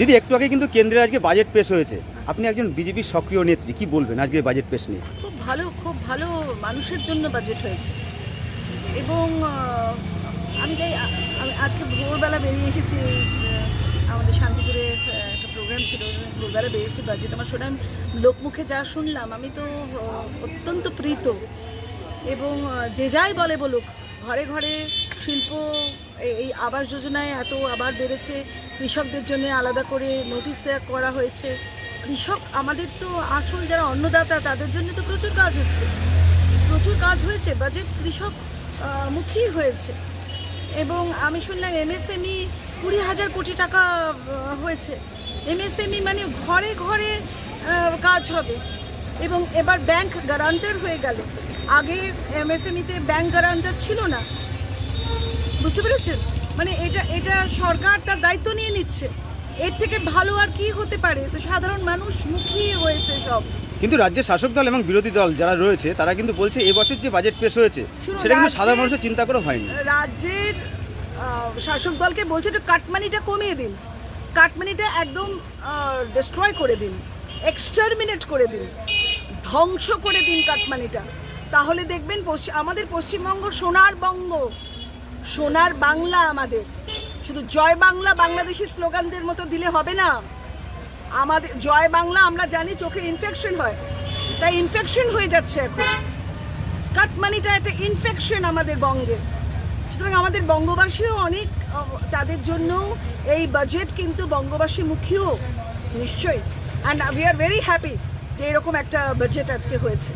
দিদি, একটু আগে কিন্তু কেন্দ্রে আজকে বাজেট পেশ হয়েছে। আপনি একজন বিজেপির সক্রিয় নেত্রী, কি বলবেন আজকে বাজেট পেশ নিয়ে? খুব ভালো খুব ভালো মানুষের জন্য বাজেট হয়েছে। এবং আমি তাই আজকে ভোরবেলা বেরিয়ে এসেছি আমাদের শান্তিপুরে একটা প্রোগ্রাম ছিল, ভোরবেলা বেরিয়েছি বাজেট আমার শোনা লোকমুখে যা শুনলাম, আমি তো অত্যন্ত প্রীত। এবং যে যাই বলে বলুক, ঘরে ঘরে শিল্প, এই- আবাস যোজনায় এত আবার বেড়েছে, কৃষকদের জন্য আলাদা করে নোটিশ দেওয়া করা হয়েছে। কৃষক আমাদের তো আসল যারা অন্নদাতা, তাদের জন্য তো প্রচুর কাজ হচ্ছে। প্রচুর কাজ হয়েছে বাজেট কৃষক মুখী হয়েছে। এবং আমি শুনলাম এমএসএমই কুড়ি হাজার কোটি টাকা হয়েছে। এমএসএমই মানে ঘরে ঘরে কাজ হবে। এবং এবার ব্যাংক গ্যারান্টার হয়ে গেল। আগে এমএসএমইতে ব্যাংক গ্যারান্টার ছিল না। বুঝতে পেরেছেন? মানে এটা এটা সরকার তার দায়িত্ব নিয়ে নিচ্ছে। এর থেকে ভালো আর কি হতে পারে? তো সাধারণ মানুষ মুখী হয়েছে সব। কিন্তু রাজ্যের শাসক দল এবং বিরোধী দল যারা রয়েছে তারা কিন্তু বলছে এবছর যে বাজেট পেশ হয়েছে সেটা কিন্তু সাধারণ মানুষের চিন্তা করে হয়নি। রাজ্যের শাসক দলকে বলছে একটু কাটমানিটা কমিয়ে দিন। কাটমানিটা একদম ডিস্ট্রয় করে দিন। এক্সটারমিনেট করে দিন। ধ্বংস করে দিন কাটমানিটা। তাহলে দেখবেন পশ্চিম আমাদের পশ্চিমবঙ্গ সোনার বঙ্গ। সোনার বাংলা আমাদের। শুধু জয় বাংলা বাংলাদেশি স্লোগানদের মতো দিলে হবে না। আমাদের জয় বাংলা আমরা জানি চোখের ইনফেকশন হয়। তাই ইনফেকশন হয়ে যাচ্ছে এখন। কাটমানিটা একটা ইনফেকশন আমাদের বঙ্গের সুতরাং আমাদের বঙ্গবাসীও অনেক, তাদের জন্য এই বাজেট কিন্তু বঙ্গবাসী মুখীও, নিশ্চয়ই। And we are very happy যে এরকম একটা বাজেট আজকে হয়েছে।